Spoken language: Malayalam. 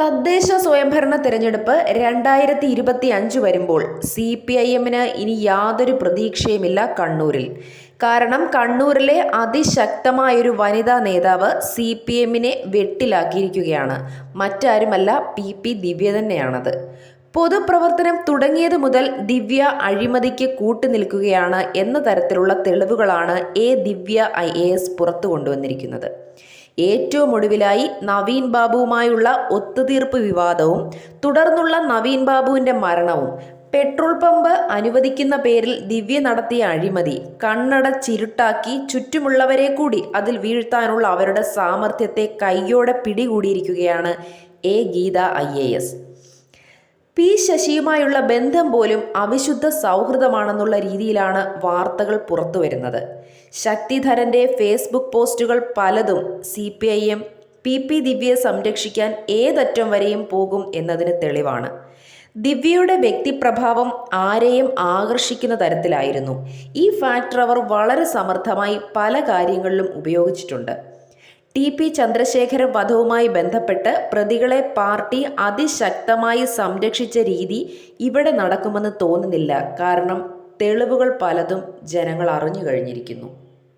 തദ്ദേശ സ്വയംഭരണ തെരഞ്ഞെടുപ്പ് രണ്ടായിരത്തി ഇരുപത്തി അഞ്ച് വരുമ്പോൾ സി പി ഐ എമ്മിന് ഇനി യാതൊരു പ്രതീക്ഷയുമില്ല കണ്ണൂരിൽ. കാരണം കണ്ണൂരിലെ അതിശക്തമായൊരു വനിതാ നേതാവ് സി പി എമ്മിനെ വെട്ടിലാക്കിയിരിക്കുകയാണ്. മറ്റാരുമല്ല പി പി ദിവ്യ തന്നെയാണത്. പൊതുപ്രവർത്തനം തുടങ്ങിയത് മുതൽ ദിവ്യ അഴിമതിക്ക് കൂട്ടുനിൽക്കുകയാണ് എന്ന തരത്തിലുള്ള തെളിവുകളാണ് A Divya I A S പുറത്തു കൊണ്ടുവന്നിരിക്കുന്നത് ഏറ്റവും ഒടുവിലായി നവീൻ ബാബുവുമായുള്ള ഒത്തുതീർപ്പ് വിവാദവും തുടർന്നുള്ള നവീൻ ബാബുവിന്റെ മരണവും പെട്രോൾ പമ്പ് അനുവദിക്കുന്ന പേരിൽ ദിവ്യ നടത്തിയ അഴിമതി കണ്ണടച്ചിരുട്ടാക്കി ചുറ്റുമുള്ളവരെ കൂടി അതിൽ വീഴ്ത്താനുള്ള അവരുടെ സാമർഥ്യത്തെ കൈയോടെ പിടികൂടിയിരിക്കുകയാണ് എ ഗീത ഐ പി ശശിയുമായുള്ള ബന്ധം പോലും അവിശുദ്ധ സൗഹൃദമാണെന്നുള്ള രീതിയിലാണ് വാർത്തകൾ പുറത്തുവരുന്നത്. ശക്തിധരന്റെ ഫേസ്ബുക്ക് പോസ്റ്റുകൾ പലതും C P I M P P ദിവ്യയെ സംരക്ഷിക്കാൻ ഏതറ്റം വരെയും പോകും എന്നതിന് തെളിവാണ്. ദിവ്യയുടെ വ്യക്തിപ്രഭാവം ആരെയും ആകർഷിക്കുന്ന തരത്തിലായിരുന്നു. ഈ ഫാക്ടർ അവർ വളരെ സമർത്ഥമായി പല കാര്യങ്ങളിലും ഉപയോഗിച്ചിട്ടുണ്ട്. ടി പി ചന്ദ്രശേഖര വധവുമായി ബന്ധപ്പെട്ട് പ്രതികളെ പാർട്ടി അതിശക്തമായി സംരക്ഷിച്ച രീതി ഇവിടെ നടക്കുമെന്ന് തോന്നുന്നില്ല. കാരണം തെളിവുകൾ പലതും ജനങ്ങൾ അറിഞ്ഞു കഴിഞ്ഞിരിക്കുന്നു.